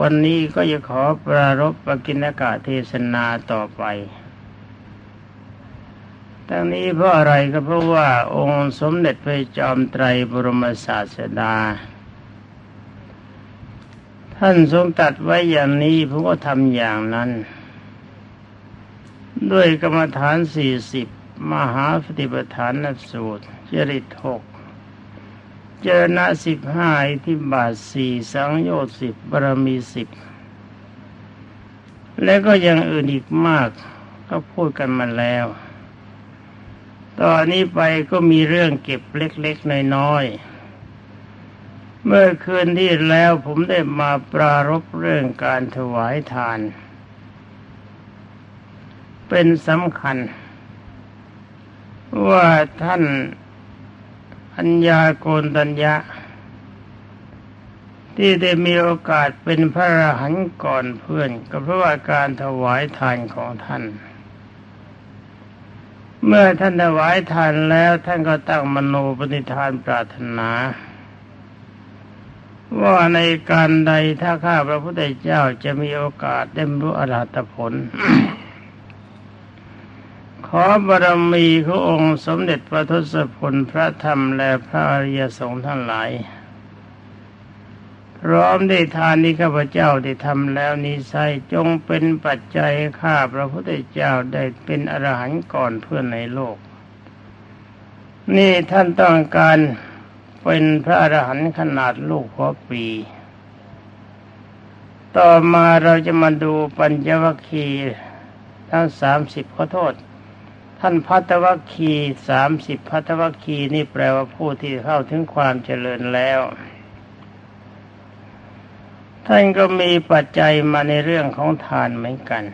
วันนี้ก็จะขอปรารบปกิณกะเทศนาต่อไป ทั้งนี้เพราะอะไรก็เพราะว่าองค์สมเด็จพระจอมไตรบรมศาสดา ท่านทรงตัดไว้อย่างนี้ผมก็ทำอย่างนั้น ด้วยกรรมฐานสี่สิบมหาปฏิปทานสูตรจริตหก เจรณะสิบห้าอิทิบาทสี่สังโยชน์สิบบารมีสิบและก็ยังอื่นอีกมากก็พูดกันมาแล้ว ตอนนี้ไปก็มีเรื่องเก็บเล็กๆน้อยๆ เมื่อคืนที่แล้วผมได้มาปรารบเรื่องการถวายทาน เป็นสำคัญ ว่าท่านัญญาโกนตัญญะ ที่ได้มีโอกาสเป็นพระอรหันต์ก่อนเพื่อน ก็เพราะว่าการถวายทานของท่าน เมื่อท่านถวายทานแล้วท่านก็ตั้งมโนปณิธานปรารถนาว่าในการใดถ้าข้าพระพุทธเจ้าจะมีโอกาสได้รู้อรหัตผล ขอบารมีขององค์สมเด็จพระทศพลพระธรรมและพระอริยสงฆ์ทั้งหลาย พร้อมได้ทานนี้ข้าพเจ้าได้ทำแล้วนี้ใส่จงเป็นปัจจัยข้าพระพุทธเจ้าได้เป็นอรหันต์ก่อนเพื่อนในโลก นี่ท่านต้องการเป็นพระอรหันต์ขนาดลูกหัวปี ต่อมาเราจะมาดูปัญจวัคคีย์ทั้งสามสิบขอโทษ ท่านพัทวัคคีสามสิบพัทวัคคีนี่แปลว่าผู้ที่เข้าถึงความเจริญแล้ว ท่านก็มีปัจจัยมาในเรื่องของทานเหมือนกัน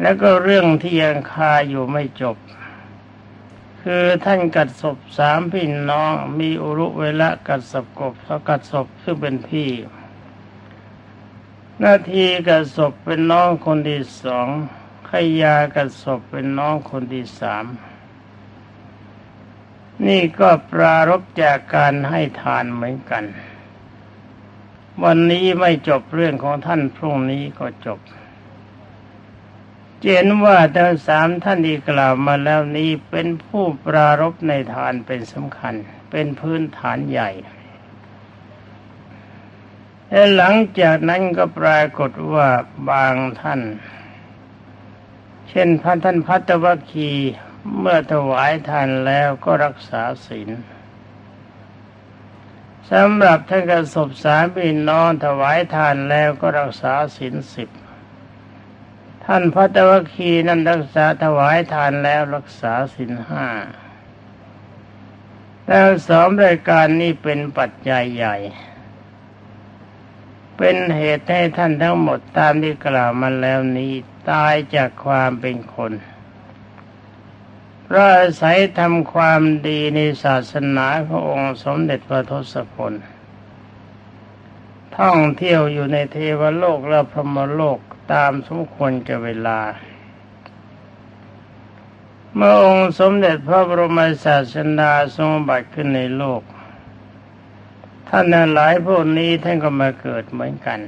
แล้วก็เรื่องที่ยังคาอยู่ไม่จบ คือท่านกัดศพสามพี่น้องมีอุรุเวละกัดศพกบเขากัดศพซึ่งเป็นพี่หน้าที่กัดศพเป็นน้องคนที่สอง ขยากับศพเป็นน้องคนที่สาม นี่ก็ปรารบจากการให้ทานเหมือนกัน วันนี้ไม่จบเรื่องของท่านพรุ่งนี้ก็จบเจนว่าทั้งสามท่านที่กล่าวมาแล้วนี้เป็นผู้ปรารบในทานเป็นสำคัญ เป็นพื้นฐานใหญ่และหลังจากนั้นก็ปรากฏว่าบางท่าน เช่นพันท่านพัตวัคีเมื่อถวายทานแล้วก็รักษาศีลสำหรับท่านกระสบสามพี่น้องถวายทานแล้วก็รักษาศีลสิบท่านพัตวัคคีนั้นรักษาถวายทานแล้วรักษาศีลห้าแล้วสองรายการนี้เป็นปัจจัยใหญ่ เป็นเหตุให้ท่านทั้งหมดตามที่กล่าวมาแล้วนี้ ตายจากความเป็นคนเพราะอาศัยทำความดีในศาสนาขององค์สมเด็จพระทศพลท่องเที่ยวอยู่ในเทวโลกและพรหมโลกตามสมควรจะเวลา เมื่อองค์สมเด็จพระบรมศาสดาทรงบัติขึ้นในโลก ท่านหลายพวกนี้ท่านก็มาเกิดเหมือนกัน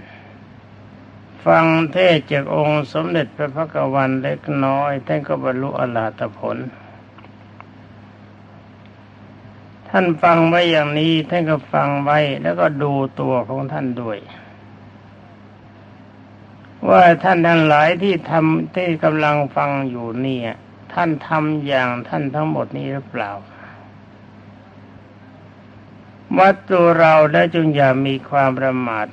ฟังเทศจากองค์สมเด็จพระพักวันเล็กน้อยท่านก็บรรลุอรหัตผล ท่านฟังไว้อย่างนี้ท่านก็ฟังไว้แล้วก็ดูตัวของท่านด้วย ว่าท่านทั้งหลายที่ทำที่กำลังฟังอยู่นี่ท่านทำอย่างท่านทั้งหมดนี้หรือเปล่าวัดตัวเราได้จงอย่ามีความประมาท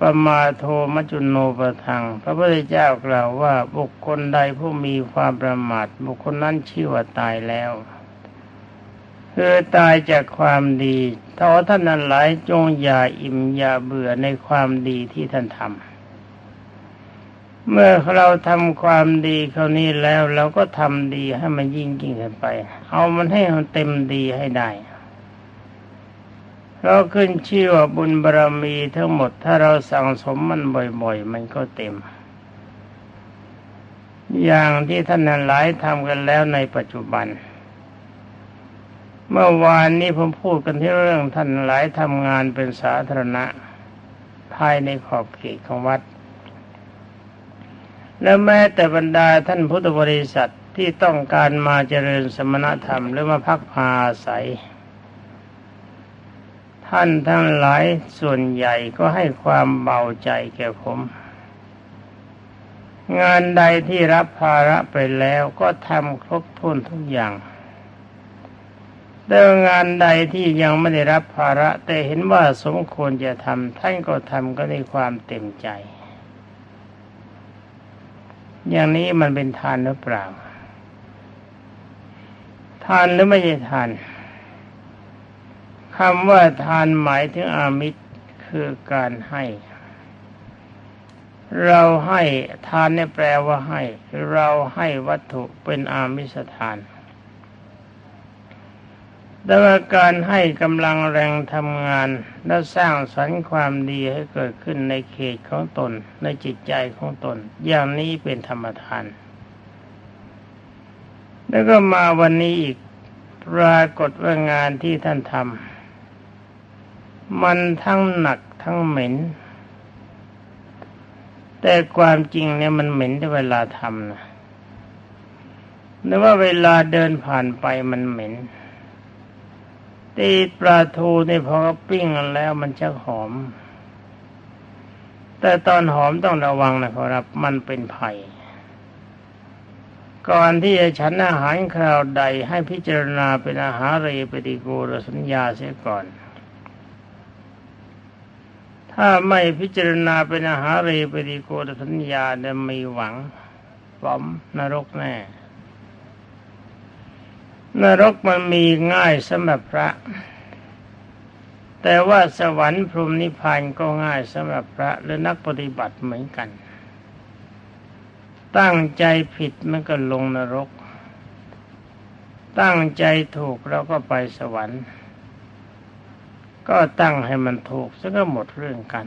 ปมาโทมจุนโนประทัง พระพุทธเจ้ากล่าวว่าบุคคลใดผู้มีความประมาท บุคคลนั้นชื่อว่าตายแล้วคือตายจากความดีท้อท่านนั้นหลายจงอย่าอิ่มอย่าเบื่อในความดีที่ท่านทำ เมื่อเราทำความดีคราวนี้แล้วเราก็ทำดีให้มันยิ่งยิ่งขึ้นไป เอามันให้มันเต็มดีให้ได้ เราขึ้นชื่อว่าบุญบารรมีทั้งหมดถ้าเราสั่งสมมันบ่อย ๆ มันก็เต็ม อย่างที่ท่านหลายทำกันแล้วในปัจจุบัน เมื่อวานนี้ผมพูดกันที่เรื่องท่านหลายทำงานเป็นสาธารณะ ภายในขอบเขตของวัด และแม้แต่บรรดาท่านพุทธบริษัทที่ต้องการมาเจริญสมณธรรมหรือมาพักพาอาศัย ท่านทั้งหลายส่วนใหญ่ก็ให้ความเบาใจแก่ผม งานใดที่รับภาระไปแล้วก็ทำครบถ้วนทุกอย่างแต่งานใดที่ยังไม่ได้รับภาระ แต่เห็นว่าสมควรจะทำท่านก็ทำก็ในความเต็มใจ อย่างนี้มันเป็นทานหรือเปล่า ทานหรือไม่ใช่ทาน คำว่าทานหมายถึงอามิตรคือการให้ เราให้ทานเนี่ยแปลว่าให้ เราให้วัตถุเป็นอามิสทานแต่ว่าการให้กำลังแรงทำงาน และสร้างสรรค์ความดีให้เกิดขึ้นในเขตของตน ในจิตใจของตน อย่างนี้เป็นธรรมทาน แล้วก็มาวันนี้อีกปรากฏว่างานที่ท่านทำ มันทั้งหนักทั้งเหม็น แต่ความจริงเนี่ยมันเหม็นที่เวลาทำนะหรือว่าเวลาเดินผ่านไปมันเหม็นตีปลาทูนี่พอปิ้งกันแล้วมันจะหอม แต่ตอนหอมต้องระวังนะครับ มันเป็นไผ่ก่อนที่จะฉันอาหารคราวใดให้พิจารณาเป็นอาหารเรปฏิกูลสัญญาเสียก่อน ถ้าไม่พิจารณาเป็นอาหารเรปฏิโกูลสัญญาจะมีหวังปอมนรกแน่ นรกมันมีง่ายสำหรับพระ แต่ว่าสวรรค์พรหมนิพพานก็ง่ายสำหรับพระหรือนักปฏิบัติเหมือนกัน ตั้งใจผิดมันก็ลงนรก ตั้งใจถูกเราก็ไปสวรรค์ ก็ตั้งให้มันถูกซะก็หมดเรื่องกัน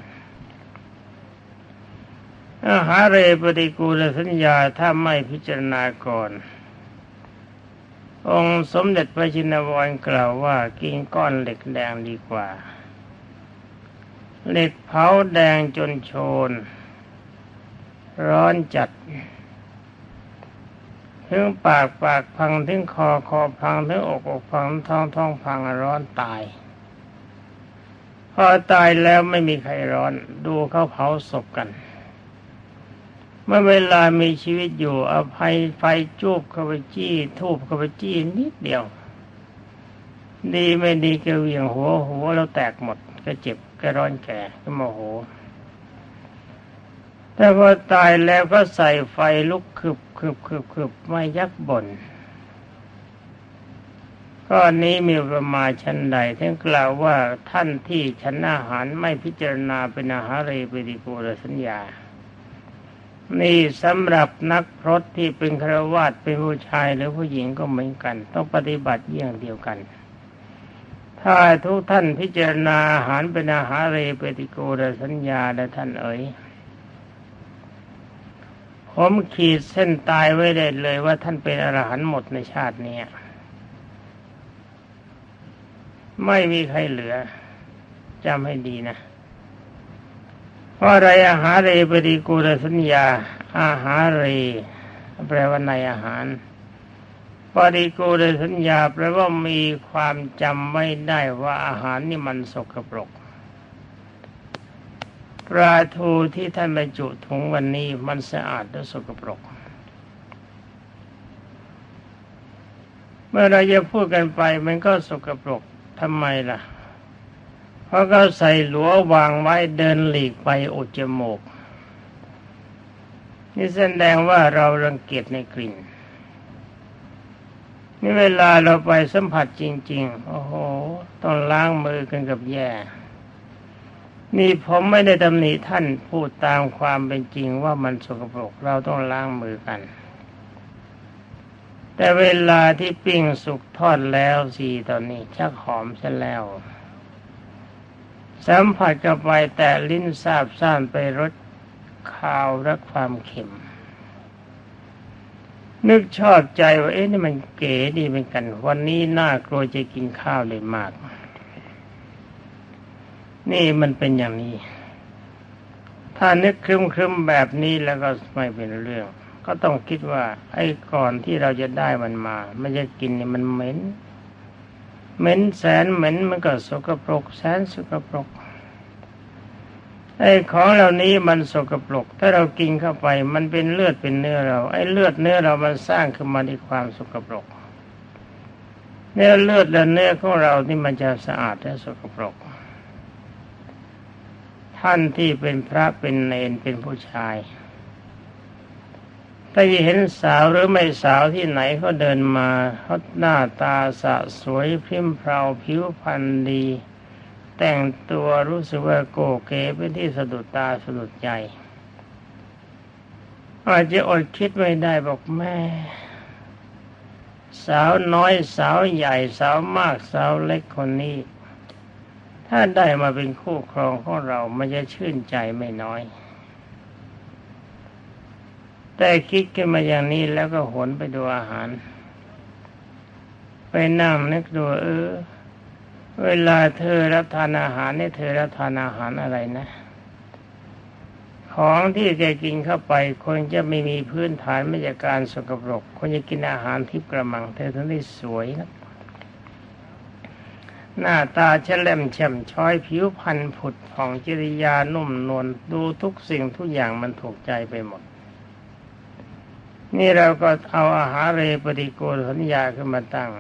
อาหาเรปฏิกูลสัญญาถ้าไม่พิจารณาก่อน องค์สมเด็จพระชินวรกล่าวว่ากินก้อนเหล็กแดงดีกว่า เหล็กเผาแดงจนโชน ร้อนจัดถึงปากปากพังถึงคอคอพังถึงอกอกพังท้องท้องพังร้อนตาย พอตายแล้วไม่มีใครร้อน ดูเขาเผาศพกัน เมื่อเวลามีชีวิตอยู่อภัยไฟจูบเข้าไปจี้ ทูบเข้าไปจี้นิดเดียว ดีไม่ดีก็เวียงหัวหัวเราแตกหมดก็เจ็บก็ร้อนแก่ก็โมโหแต่พอตายแล้วก็ใส่ไฟลุกคืบคืบคืบคืบไม่ยักบ่น ก็นี้มีประมาชั้นใดท่านกล่าวว่าท่านที่ฉันอาหารไม่พิจารณาเป็นอาหารเรปฏิโกรสัญญา นี่สำหรับนักพรตที่เป็นครวาสเป็นผู้ชายหรือผู้หญิงก็เหมือนกัน ต้องปฏิบัติเยี่ยงเดียวกัน ถ้าทุกท่านพิจารณาอาหารเป็นอาหารเรปฏิโกรสัญญาและท่านเอ๋ยผมขีดเส้นตายไว้ได้เลยว่าท่านเป็นอรหันต์หมดในชาตินี้ ไม่มีใครเหลือจำให้ดีนะเพราะอะไรอาหารเรปฏิกูลสัญญา อาหารเรแปลว่าในอาหารปฏิกูลสัญญาแปลว่ามีความจำไม่ได้ว่าอาหารนี่มันสกปรกปลาทูที่ท่านบรรจุถุงวันนี้มันสะอาดและสกปรก เมื่อเราจะพูดกันไปมันก็สกปรก ทำไมล่ะ เพราะเขาใส่หลัววางไว้เดินหลีกไปอุดจมูก นี่แสดงว่าเรารังเกียจในกลิ่น นี่เวลาเราไปสัมผัสจริง ๆ โอ้โห ต้องล้างมือกันกับแย่นี่ผมไม่ได้ตำหนิท่านพูดตามความเป็นจริงว่ามันสกปรกเราต้องล้างมือกัน แต่เวลาที่ปิ้งสุกทอดแล้วสีตอนนี้ ชักหอมซะแล้ว สัมผัสกับไปแต่ลิ้นซาบซ่านไปรสข่าวและความเค็ม นึกชอบใจว่า เอ๊ะนี่มันเก๋ดีเป็นกัน วันนี้น่ากลัวจะกินข้าวเลยมาก นี่มันเป็นอย่างนี้ ถ้านึกครึมคึมแบบนี้แล้วก็ไม่เป็นเรื่อง ก็ต้องคิดว่า ไอ้ก่อนที่เราจะได้มันมา ไมันจะกินเนี่ยมันเหม็นเหม็นแสนเหม็นมันก็สกปรก แสนสกปรกไอ้ของเหล่านี้มันสกปรก ถ้าเรากินเข้าไป มันเป็นเลือดเป็นเนื้อเรา ไอ้เลือดเนื้อเรามันสร้างขึ้นมาด้วยความสกปรกเนื้อเลือดและเนื้อของเรานี่มันจะสะอาดและสกปรก ท่านที่เป็นพระเป็นเนนเป็นผู้ชาย ถ้าเห็นสาวหรือไม่สาวที่ไหนเขาเดินมาเขาหน้าตาสะสวยพริมเพราผิวพรรณดี แต่งตัวรู้สึกว่าโกเก๋เป็นที่สะดุดตาสะดุดใจอาจจะอดคิดไม่ได้บอกแม่ สาวน้อยสาวใหญ่สาวมากสาวเล็กคนนี้ ถ้าได้มาเป็นคู่ครองของเรามันจะชื่นใจไม่น้อย แต่คิดขึ้นมาอย่างนี้แล้วก็หนไปดูอาหาร ไปนั่งนึกดูเออ เวลาเธอรับทานอาหารเนี่ยเธอรับทานอาหารอะไรนะ ของที่แกกินเข้าไปคนจะไม่มีพื้นฐานไม่จากการสกปรกคนจะกินอาหารทิพกระมังเธอถึงได้สวยนะหน้าตาเฉลมแฉ่มช้อยผิวพรรณผุดผ่องจริยานุ่มนวลดูทุกสิ่งทุกอย่างมันถูกใจไปหมด นี่เราก็เอาอาหารเรปฏิโกสัญญาขึ้นมาตั้ง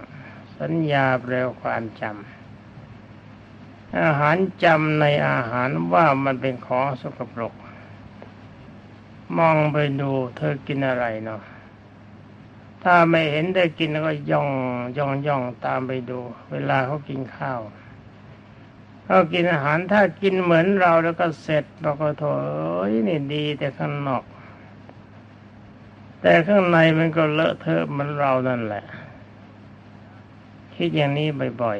สัญญาแปลความจำอาหารจำในอาหารว่ามันเป็นของสกปรก มองไปดูเธอกินอะไรเนาะถ้าไม่เห็นได้กินก็ย่องย่องย่องตามไปดู เวลาเขากินข้าวเขากินอาหารถ้ากินเหมือนเราแล้วก็เสร็จเราก็โถยนี่ดีแต่ข้างนอก แต่ข้างในมันก็เลอะเทอะมือนเรานั่นแหละ คิดอย่างนี้บ่อย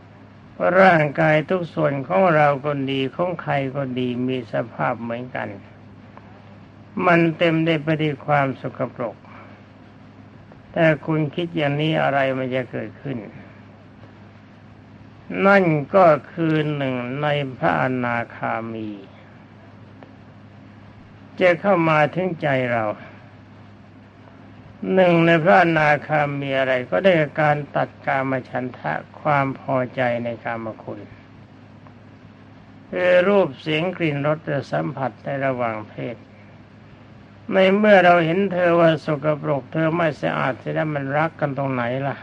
ๆว่าร่างกายทุกส่วนของเราก็ดีของใครก็ดีมีสภาพเหมือนกัน มันเต็มได้ไปด้วยความสกปรก แต่คุณคิดอย่างนี้อะไรมันจะเกิดขึ้น นั่นก็คือหนึ่งในพระอนาคามี จะเข้ามาถึงใจเรา หนึ่งในพระอนาคามีอะไรก็ได้การตัดกามฉันทะความพอใจในกามคุณคือรูปเสียงกลิ่นรสสัมผัสในระหว่างเพศ ในเมื่อเราเห็นเธอว่าสกปรกเธอไม่สะอาดจะได้มันรักกันตรงไหนล่ะ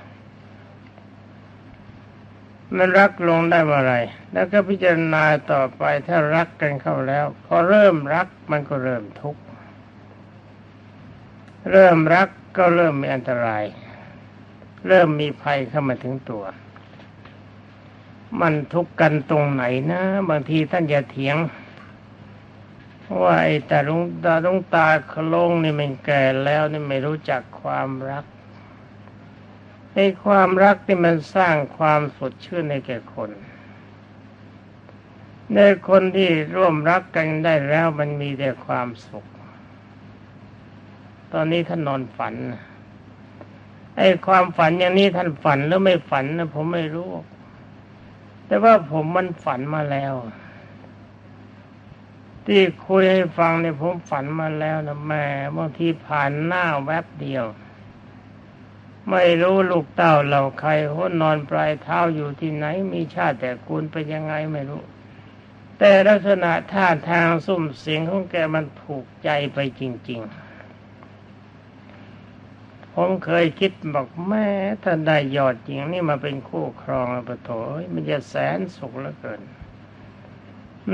มันรักลงได้เมื่อไร แล้วก็พิจารณาต่อไปถ้ารักกันเข้าแล้ว พอเริ่มรักมันก็เริ่มทุกข์ เริ่มรักก็เริ่มมีอันตราย เริ่มมีภัยเข้ามาถึงตัว มันทุกข์กันตรงไหนนะ บางทีท่านอย่าเถียงว่าไอ้แต่ลุงตาลุงตาคลงนี่มันแก่แล้วนี่ไม่รู้จักความรักไอ้ความรักที่มันสร้างความสดชื่นในแก่คนในคนที่ร่วมรักกันได้แล้วมันมีแต่ความสุข ตอนนี้ท่านนอนฝันไอ้ความฝันอย่างนี้ท่านฝันหรือไม่ฝันนะผมไม่รู้ แต่ว่าผมมันฝันมาแล้ว ที่คุยให้ฟังเนี่ยผมฝันมาแล้วนะแม่บางทีผ่านหน้าแวบเดียว ไม่รู้ลูกเต้าเราใครหัวนอนปลายเท้าอยู่ที่ไหน มีชาติแต่คุณไปยังไงไม่รู้ แต่ลักษณะท่าทางสุ่มเสียงของแกมันถูกใจไปจริง ๆ ผมเคยคิดบอกแม่ถ้าได้ยอดจริงนี่มาเป็นคู่ครองแล้วปะโถมันจะแสนสุขเหลือเกิน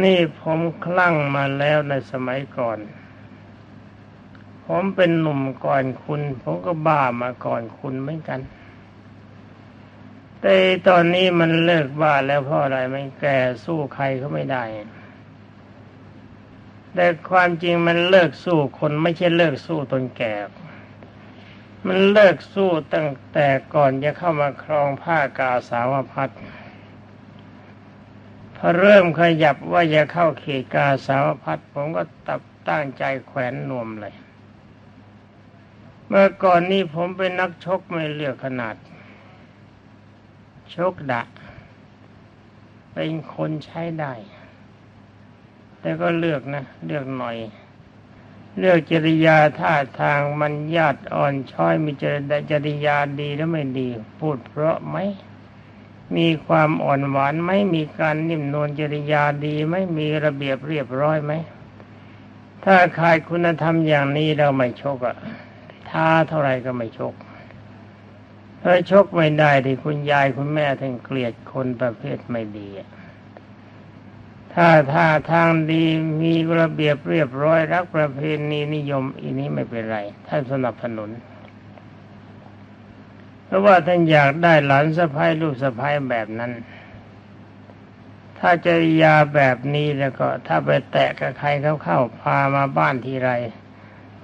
นี่ผมคลั่งมาแล้วในสมัยก่อน ผมเป็นหนุ่มก่อนคุณ ผมก็บ้ามาก่อนคุณเหมือนกัน แต่ตอนนี้มันเลิกบ้าแล้วเพราะอะไรมันแก่สู้ใครเขาไม่ได้แต่ความจริงมันเลิกสู้คนไม่ใช่เลิกสู้ตนแก่ มันเลิกสู้ตั้งแต่ก่อนจะเข้ามาครองผ้ากาสาวพัดพอเริ่มขยับว่าจะเข้าเขตกาสาวพัดผมก็ตับตั้งใจแขวนนวมเลย เมื่อก่อนนี้ผมเป็นนักชกไม่เลือกขนาด ชกดะ เป็นคนใช้ได้ แต่ก็เลือกนะ เลือกหน่อย เลือกจริยาท่าทางมันญาติอ่อนช้อยมีจริยจริยาดีแล้วไม่ดี พูดเพราะไหมมีความอ่อนหวานไหมมีการนิ่มนวลจริยาดีไหมมีระเบียบเรียบร้อยไหมถ้าขาดคุณธรรมอย่างนี้เราไม่ชกอะท้าเท่าไรก็ไม่ชกถ้าชกไม่ได้ที่คุณยายคุณแม่ท่านเกลียดคนประเภทไม่ดี ถ้าท่าทางดีมีระเบียบเรียบร้อยรักประเพณีนิยมอันนี้ไม่เป็นไรท่านสนับสนุน เพราะว่าท่านอยากได้หลานสะพ้ายลูกสะพ้ายแบบนั้น ถ้าจริยาแบบนี้แล้วก็ ถ้าไปแตะกับใครเขาเข้าพามาบ้านทีไร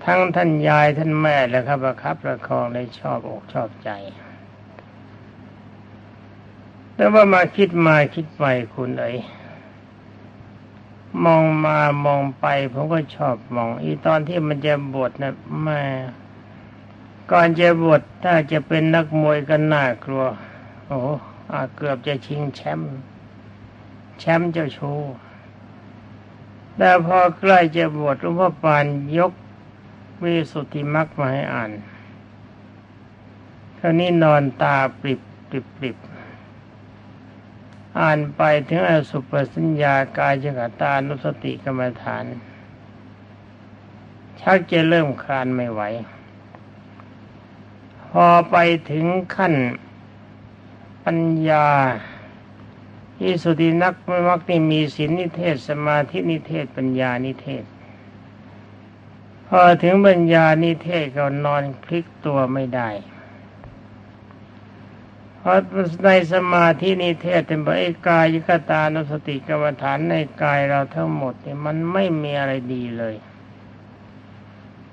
ทั้งท่านยายท่านแม่แล้วครับประคับประคองเลยชอบอกชอบใจแต่ว่ามาคิดมาคิดไปคุณเอ๋ย มองมามองไปผมก็ชอบมอง อีตอนที่มันจะบวชนะแม่ก่อนจะบวชถ้าจะเป็นนักมวยก็น่ากลัว โอ้อาเกือบจะชิงแชมป์แชมป์เจ้าชูแต่พอใกล้จะบวชหลวงพ่อปานยกวิสุทธิมรรคมาให้อ่านคราวนี้นอนตาปริบปริบปริบ อ่านไปถึงอสุปสัญญากายจักตานุสติกรรมฐาน ชักจะเริ่มคลานไม่ไหว พอไปถึงขั้นปัญญาที่สุตินักไม่มักนี่มีศีลนิเทศสมาธินิเทศปัญญานิเทศ พอถึงปัญญานิเทศก็นอนคลิกตัวไม่ได้ เพราะในสมาธินิเทศเป็นบอกไอ้กายยกตานุสติกรรมฐานในกายเราทั้งหมดเนี่ยมันไม่มีอะไรดีเลย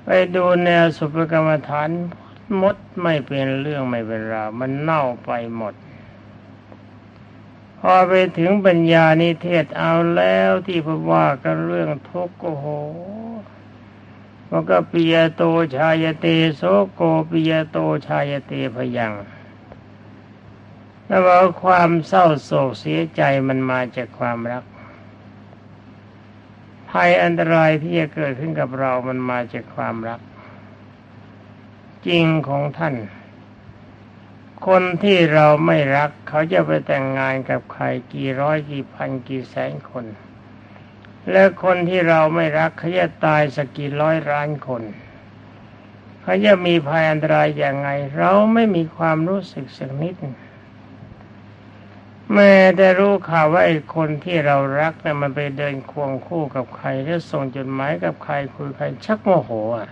ไปดูแนวสุภกรรมฐานมดไม่เป็นเรื่องไม่เป็นราวมันเน่าไปหมด พอไปถึงปัญญานิเทศเอาแล้วที่พว่ากันเรื่องทุกข์โอ้โหมันก็ปิยโตชายเตโสโกปิยโตชายเตพยัง แล้วว่าความเศร้าโศกเสียใจมันมาจากความรัก ภัยอันตรายที่จะเกิดขึ้นกับเรามันมาจากความรัก จริงของท่าน คนที่เราไม่รัก เขาจะไปแต่งงานกับใครกี่ร้อยกี่พันกี่แสนคน และคนที่เราไม่รักเขาจะตายสักกี่ร้อยล้านคนเขาจะมีภัยอันตรายอย่างไง เราไม่มีความรู้สึกสักนิด แม่ได้รู้ข่าวว่าไอ้คนที่เรารักเนี่ยมันไปเดินควงคู่กับใครแล้วส่งจดหมายกับใครคุยใครชักโมโหอะ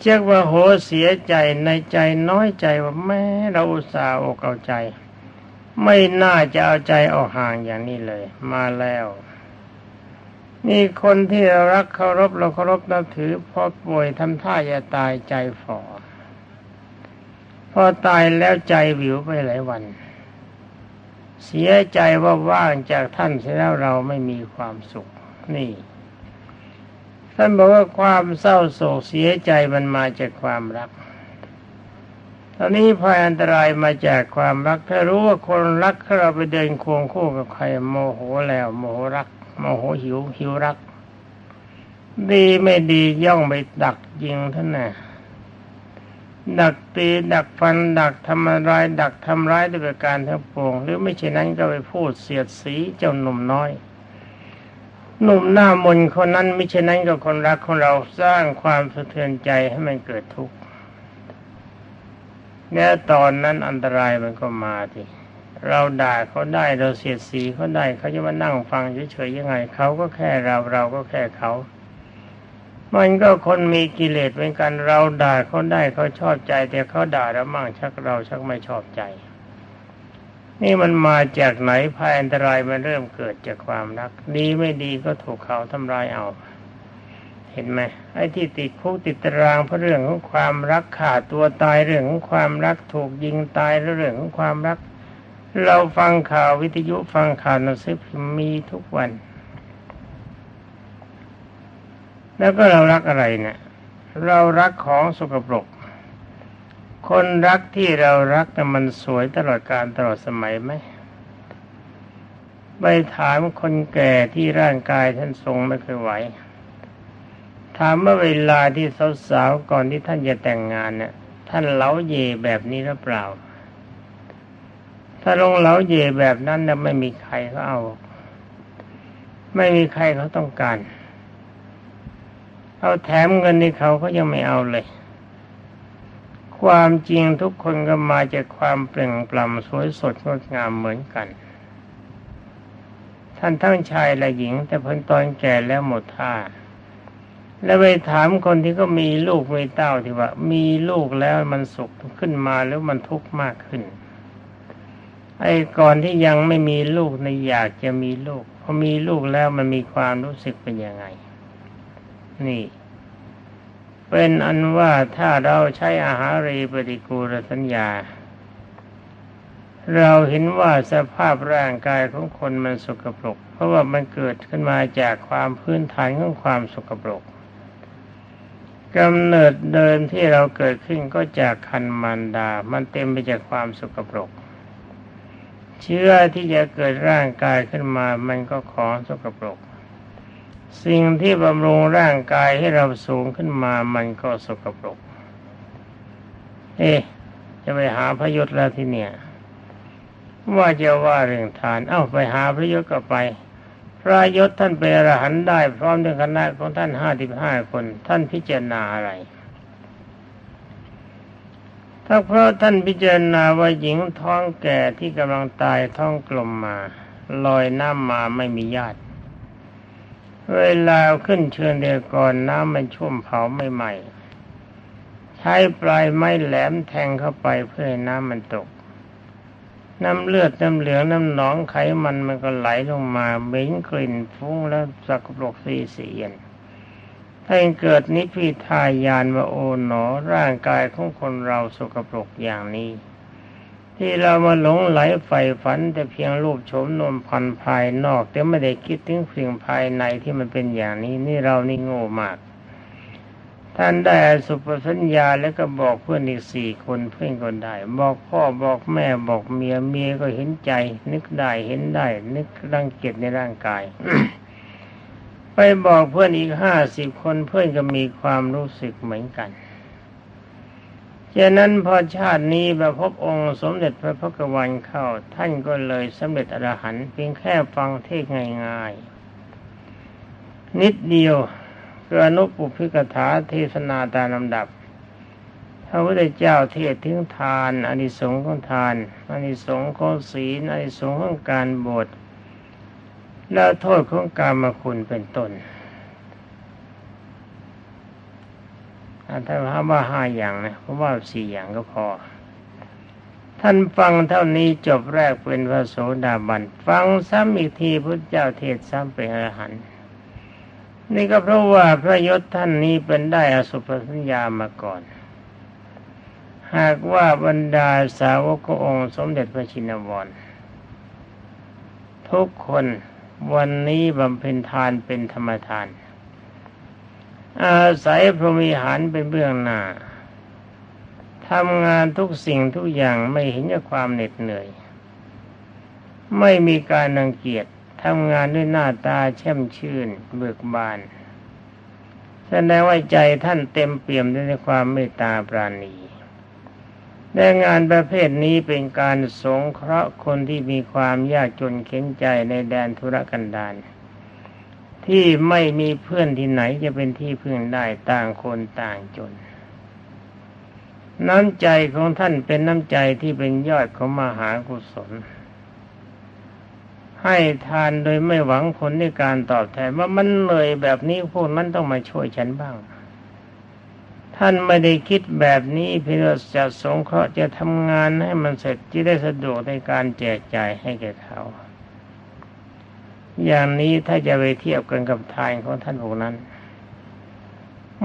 เจ้าว่าโหเสียใจในใจน้อยใจว่าแม่เราอุตส่าห์อกเอาใจ ไม่น่าจะเอาใจออกห่างอย่างนี้เลย มาแล้วนี่คนที่เรารักเคารพเราเคารพนับถือพอป่วยทำท่าจะตายใจฝ่อ อตายแล้วใจวิวไปหลายวัน เสียใจว่าว่างจากท่านเสียแล้วเราไม่มีความสุข นี่ ท่านบอกว่าความเศร้าโศกเสียใจมันมาจากความรักตอนนี้ภัยอันตรายมาจากความรัก ถ้ารู้ว่าคนรักเราไปเดินควงคู่กับใครโมโหแล้ว โมโหรัก โมโหหิวหิวรัก ดีไม่ดีย่องไปดักยิงท่านน่ะ ดักตีดักฟันดักทำร้ายดักทำร้ายด้วยประการทั้งปวง หรือไม่เช่นนั้นก็ไปพูดเสียดสีเจ้าหนุ่มน้อยหนุ่มหน้ามนคนนั้นไม่เช่นนั้นก็คนรักของเราสร้างความสะเทือนใจให้มันเกิดทุกข์เนี่ยตอนนั้นอันตรายมันก็มาทีเราด่าเขาได้เราเสียดสีเขาได้เขาจะมานั่งฟังเฉยๆยังไงเขาก็แค่เราเราก็แค่เขา มันก็คนมีกิเลสเป็นกันเราด่าเขาได้เขาชอบใจ แต่เขาด่าเรามั่งชักเราชักไม่ชอบใจ นี่มันมาจากไหนภัยอันตรายมันเริ่มเกิดจากความรัก ดีไม่ดีก็ถูกเขาทำลายเอา เห็นไหมไอ้ที่ติดคุกติดตารางเพราะเรื่องของความรักขาดตัวตายเรื่องของความรักถูกยิงตายเรื่องของความรัก เราฟังข่าววิทยุฟังข่าวหนังสือพิมพ์มีทุกวัน แล้วก็เรารักอะไรเนะี่ยเรารักของสกปรก คนรักที่เรารักแต่มันสวยตลอดการตลอดสมัยไหมไปถามคนแก่ที่ร่างกายท่านทรงไม่เคยไหว ถามว่าเวลาที่สาวๆก่อนที่ท่านจะแต่งงานเนี่ยท่านเล้าเยแบบนี้หรือเปล่า ถ้าลงเล้าเยแบบนั้นเนี่ยไม่มีใครเขาเอา ไม่มีใครเขาต้องการ เอาแถมเงินในเขาเขายังไม่เอาเลย ความจริงทุกคนก็มาจากความเปล่งปลั่งสวยสดงดงามเหมือนกัน ท่านทั้งชายและหญิง แต่พิ่นตอนแก่แล้วหมดท่า แล้วไปถามคนที่ก็มีลูกมีเต้าที่ว่า มีลูกแล้วมันสุขขึ้นมาแล้วมันทุกข์มากขึ้นไอ้ก่อนที่ยังไม่มีลูกในอยากจะมีลูกพอมีลูกแล้วมันมีความรู้สึกเป็นยังไง นี่ เป็นอันว่าถ้าเราใช้อาหารีปฏิกูลสัญญา เราเห็นว่าสภาพร่างกายของคนมันสกปรก เพราะว่ามันเกิดขึ้นมาจากความพื้นฐานของความสกปรกกำเนิดเดินที่เราเกิดขึ้นก็จากคันมารดา มันเต็มไปจากความสกปรก เชื้อที่จะเกิดร่างกายขึ้นมา มันก็ของสกปรก สิ่งที่บำรุงร่างกายให้เราสูงขึ้นมามันก็สกปรก เอ๊จะไปหาพยศแล้วที่เนี่ย ว่าจะว่าเรื่องทาน เอ้าไปหาพระยศก็ไป พระยศท่านเป็นอรหันต์ได้ พร้อมด้วยคณะของท่านห้าสิบห้าคน ท่านพิจารณาอะไร ถ้าเพราะท่านพิจารณาว่าหญิงท้องแก่ที่กำลังตายท้องกลมมา ลอยน้ำมาไม่มีญาติ เวลาขึ้นเชิญเดียก่อนน้ำมันชุ่มเผาไม่ใหม่ใช้ปลายไม้แหลมแทงเข้าไปเพื่อให้น้ำมันตก น้ำเลือดน้ำเหลืองน้ำหนองไขมันมันก็ไหลลงมาเหม็นกลิ่นฟุ้งแล้วสักปรกสีเสียนถ้าเกิดนิพิทายานว่าโอ๋หนอร่างกายของคนเราสกปรกอย่างนี้ ที่เรามาหลงไหลใฝ่ฝัน แต่เพียงรูปโฉมนมพันภายนอก แต่ไม่ได้คิดถึงสิ่งภายในที่มันเป็นอย่างนี้นี่เรานี่โง่มาก ท่านได้สุปสัญญาแล้วก็บอกเพื่อนอีกสี่คนเพื่อนก็ได้ บอกพ่อบอกแม่บอกเมียเมียก็เห็นใจ นึกได้เห็นได้ นึกรังเกียจในร่างกายไปบอกเพื่อนอีกห้าสิบคนเพื่อนก็มีความรู้สึกเหมือนกัน ฉะนั้นพอชาตินี้มาพบองค์สมเด็จพระพุทธวันเข้า ท่านก็เลยสำเร็จอรหันต์เพียงแค่ฟังเทศง่ายๆ นิดเดียวคืออนุปุพิกถาเทศนาตามลำดับพระพุทธเจ้าเทศถึงทานอนิสงส์ของทานอนิสงส์ของศีลอนิสงส์ของการบวชและโทษของการมาคุณเป็นต้น ถ้าว่าห้าอย่างนะเพราะว่าสี่อย่างก็พอ ท่านฟังเท่านี้จบแรกเป็นพระโสดาบัน ฟังซ้ำอีกทีพระเจ้าเทศซ้ำเป็นอรหันต์นี่ก็เพราะว่าพระยศท่านนี้เป็นได้อสุภสัญญามาก่อน หากว่าบรรดาสาวกองค์สมเด็จพระชินวรทุกคนวันนี้บำเพ็ญทานเป็นธรรมทาน อาศัยพรหมิหารเป็นเบื้องหน้าทำงานทุกสิ่งทุกอย่างไม่เห็นจากความเหน็ดเหนื่อย ไม่มีการนังเกียจทำงานด้วยหน้าตาแช่มชื่น เบิกบานแสดงว่าใจท่านเต็มเปี่ยมด้วยความเมตตาปราณีและงานประเภทนี้เป็นการสงเคราะห์คนที่มีความยากจนเข็นใจในแดนธุรกันดาร ที่ไม่มีเพื่อนที่ไหนจะเป็นที่พึ่งได้ต่างคนต่างจน น้ำใจของท่านเป็นน้ำใจที่เป็นยอดของมหากุศล ให้ทานโดยไม่หวังผลในการตอบแทนว่ามันเลยแบบนี้พวกนั้นต้องมาช่วยฉันบ้าง ท่านไม่ได้คิดแบบนี้เพื่อจะสงเคราะห์จะทำงานให้มันเสร็จที่ได้สะดวกในการแจกจ่ายให้แก่เขา อย่างนี้ถ้าจะไปเทียบกันกับทานของท่านพวกนั้น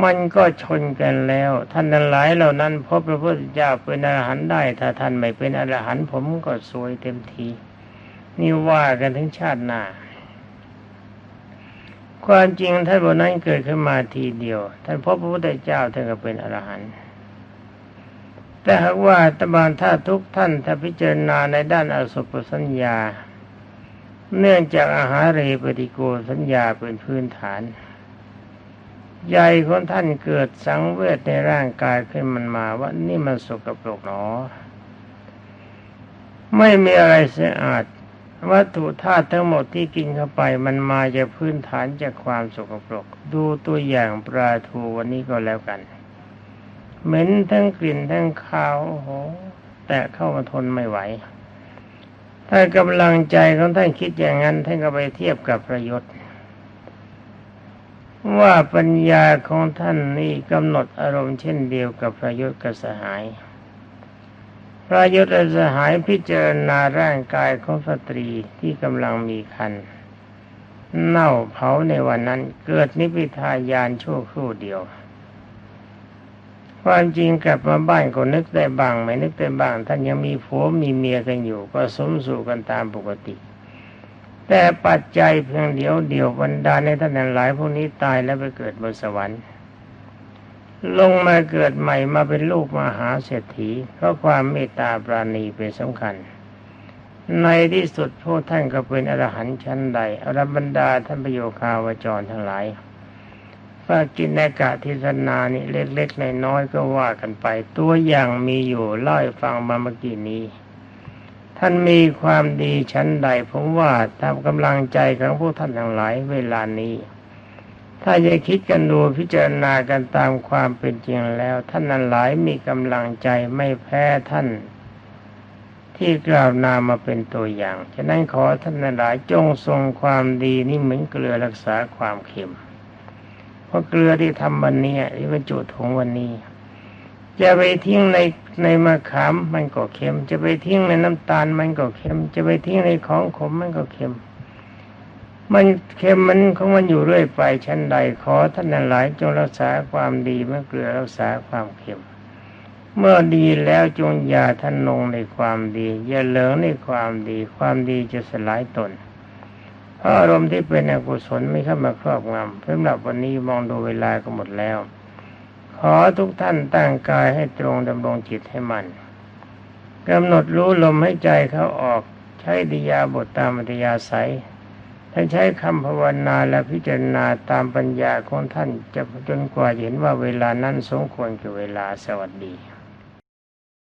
มันก็ชนกันแล้ว ท่านนั้นหลายเหล่านั้นพบพระพุทธเจ้าเป็นอรหันต์ได้ ถ้าท่านไม่เป็นอรหันต์ผมก็สวยเต็มทีนี่ว่ากันถึงชาติหน้าความจริงท่านพวกนั้นเกิดขึ้นมาทีเดียว ท่านพบพระพุทธเจ้าท่านก็เป็นอรหันต์แต่หากว่าตบานถ้าทุกท่านถ้าพิจารณาในด้านอสุภสัญญา เนื่องจากอาหารเรปฏิโกสัญญาเป็นพื้นฐานใจของท่านเกิดสังเวชในร่างกายขึ้นมันมาว่านี่มันสกปรกหนอ ไม่มีอะไรสะอาด วัตถุธาตุทั้งหมดที่กินเข้าไปมันมาจากพื้นฐานจากความสกปรก ดูตัวอย่างปลาทูวันนี้ก็แล้วกัน เหม็นทั้งกลิ่นทั้งคาวโอ้โห แต่เข้ามาทนไม่ไหว ถ้ากำลังใจของท่านคิดอย่างนั้น ท่านก็ไปเทียบกับประยชน์ว่าปัญญาของท่านนี่กำหนดอารมณ์เช่นเดียวกับพระยศกสหายพระยศกสหายพิจารณาร่างกายของสตรีที่กำลังมีคันเน่าเผาในวันนั้นเกิดนิพพิทายานชั่วครู่เดียว ความจริงกลับมาบ้านก็นึกได้บ้างไม่นึกได้บ้าง ท่านยังมีผัวมีเมียกันอยู่ ก็สมสู่กันตามปกติ แต่ปัจจัยเพียงเดียวเดียวบรรดาในท่านหลายพวกนี้ตายแล้วไปเกิดบนสวรรค์ ลงมาเกิดใหม่มาเป็นลูกมหาเศรษฐี เพราะความเมตตาปราณีเป็นสำคัญ ในที่สุดพวกท่านก็เป็นอรหันต์ชั้นใดอรบรรดาท่านประโยคาวจรทั้งหลายากินในกะทิศนานี่เล็กๆน้อยๆก็ว่ากันไป ตัวอย่างมีอยู่เล่าฟังมาเมื่อกี้นี้ ท่านมีความดีชั้นใดผมว่าตามกำลังใจของพวกท่านทั้งหลายเวลานี้ ถ้าจะคิดกันดูพิจารณากันตามความเป็นจริงแล้ว ท่านนั้นหลายมีกำลังใจไม่แพ้ท่าน ที่กล่าวนามาเป็นตัวอย่าง ฉะนั้นขอท่านนั้นหลายจงทรงความดีนี่เหมือนเกลือรักษาความเค็ม เพราะเกลือที่ทำวันนี้ที่บรรจุถุงวันนี้ จะไปทิ้งในในมะขามมันก็เค็ม จะไปทิ้งในน้ำตาลมันก็เค็ม จะไปทิ้งในของขมมันก็เค็ม มันเค็มมันของมันอยู่เรื่อยไปชั้นใดขอท่านนั้นหลายจงรักษาความดีเมื่อเกลือรักษาความเค็มเมื่อดีแล้วจงอย่าท่านลงในความดี อย่าเหลิงในความดี ความดีจะสลายตน เพราะอารมณ์ที่เป็นอกุศลไม่เข้ามาครอบงำสำหรับวันนี้มองดูเวลาก็หมดแล้ว ขอทุกท่านตั้งกายให้ตรงดำรงจิตให้มันกำหนดรู้ลมให้ใจเขาออกใช้ดิยาบทตามอัธยาศัยถ้าใช้คำภาวนาและพิจารณาตามปัญญาของท่านจะจนกว่าเห็นว่าเวลานั้นสมควรกับเวลาสวัสดี